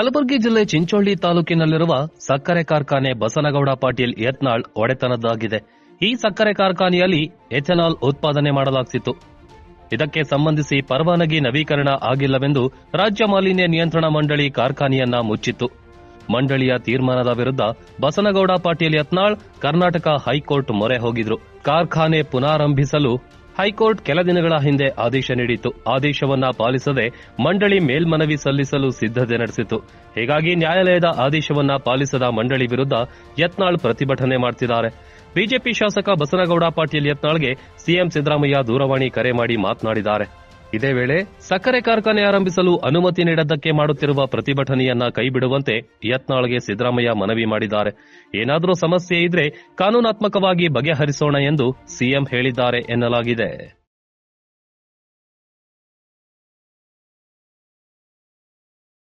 ಕಲಬುರಗಿ ಜಿಲ್ಲೆ ಚಿಂಚೋಳ್ಳಿ ತಾಲೂಕಿನಲ್ಲಿರುವ ಸಕ್ಕರೆ ಕಾರ್ಖಾನೆ ಬಸನಗೌಡ ಪಾಟೀಲ್ ಯತ್ನಾಳ್ ಒಡೆತನದ್ದಾಗಿದೆ. ಈ ಸಕ್ಕರೆ ಕಾರ್ಖಾನೆಯಲ್ಲಿ ಎಥೆನಾಲ್ ಉತ್ಪಾದನೆ ಮಾಡಲಾಗ್ತಿತ್ತು. ಇದಕ್ಕೆ ಸಂಬಂಧಿಸಿ ಪರವಾನಗಿ ನವೀಕರಣ ಆಗಿಲ್ಲವೆಂದು ರಾಜ್ಯ ಮಾಲಿನ್ಯ ನಿಯಂತ್ರಣ ಮಂಡಳಿ ಕಾರ್ಖಾನೆಯನ್ನ ಮುಚ್ಚಿತ್ತು. ಮಂಡಳಿಯ ತೀರ್ಮಾನದ ವಿರುದ್ಧ ಬಸನಗೌಡ ಪಾಟೀಲ್ ಯತ್ನಾಳ್ ಕರ್ನಾಟಕ ಹೈಕೋರ್ಟ್ ಮೊರೆ ಹೋಗಿದ್ರು. ಕಾರ್ಖಾನೆ ಪುನಾರಂಭಿಸಲು ಹೈಕೋರ್ಟ್ ಕೆಲ ದಿನಗಳ ಹಿಂದೆ ಆದೇಶ ನೀಡಿತ್ತು. ಆದೇಶವನ್ನ ಪಾಲಿಸದೆ ಮಂಡಳಿ ಮೇಲ್ಮನವಿ ಸಲ್ಲಿಸಲು ಸಿದ್ಧತೆ ನಡೆಸಿತು ಹೀಗಾಗಿ ನ್ಯಾಯಾಲಯದ ಆದೇಶವನ್ನ ಪಾಲಿಸದ ಮಂಡಳಿ ವಿರುದ್ಧ ಯತ್ನಾಳ್ ಪ್ರತಿಭಟನೆ ಮಾಡ್ತಿದ್ದಾರೆ. ಬಿಜೆಪಿ ಶಾಸಕ ಬಸನಗೌಡ ಪಾಟೀಲ್ ಯತ್ನಾಳ್ಗೆ ಸಿಎಂ ಸಿದ್ದರಾಮಯ್ಯ ದೂರವಾಣಿ ಕರೆ ಮಾಡಿ ಮಾತನಾಡಿದ್ದಾರೆ. ಇದೇ ವೇಳೆ ಸಕ್ಕರೆ ಕಾರ್ಖಾನೆ ಆರಂಭಿಸಲು ಅನುಮತಿ ನೀಡದ್ದಕ್ಕೆ ಮಾಡುತ್ತಿರುವ ಪ್ರತಿಭಟನೆಯನ್ನ ಕೈಬಿಡುವಂತೆ ಯತ್ನಾಳ್ಗೆ ಸಿದ್ದರಾಮಯ್ಯ ಮನವಿ ಮಾಡಿದ್ದಾರೆ. ಏನಾದರೂ ಸಮಸ್ಯೆ ಇದ್ರೆ ಕಾನೂನಾತ್ಮಕವಾಗಿ ಬಗೆಹರಿಸೋಣ ಎಂದು ಸಿಎಂ ಹೇಳಿದ್ದಾರೆ ಎನ್ನಲಾಗಿದೆ.